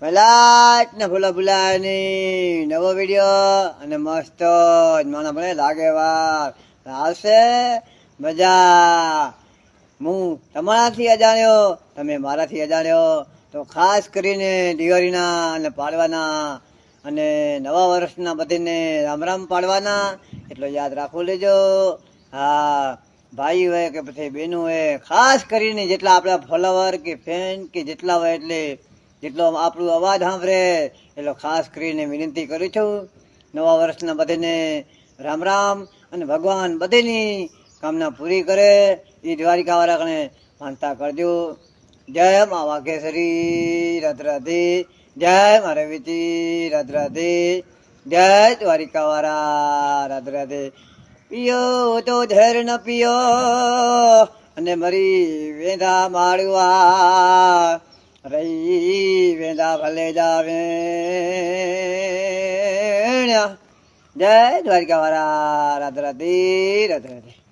પહેલા ને ભૂલા ભૂલાની નવો વીડિયો. અને મસ્ત જ મને લાગે વાર. આવશે. મજા. હું તમારાથી અજાણ્યો, તમે મારાથી અજાણ્યો. તો ખાસ કરીને દિવાળીના અને પાડવાના અને નવા વર્ષના બધીને રામ રામ પાડવાના. એટલો યાદ રાખો લેજો. હા, ભાઈ હોય કે પછી બહેનો હોય, ખાસ કરીને જેટલા આપણા ફોલોવર કે ફેન કે જેટલા હોય એટલે જેટલો આપણું અવાજ સાંભળે, એટલો ખાસ કરીને વિનંતી કરું છું. નવા વર્ષના બધાને રામ રામ અને ભગવાન બધેની કામના પૂરી કરે. એ દ્વારિકાવાળા વાળાને માનતા કરજો. જય મા વાઘેશ્વરી, રાધ જય મા રવિજી રાધ જય દ્વારિકાવાળા વાળા રાધે. પિયો તો ઝેર ન પિયો અને મરી વેધા માળવા. વેંધા ભલે જાવે. જય દ્વારિકાવાળા રાધ રાધે રાધ રાધે.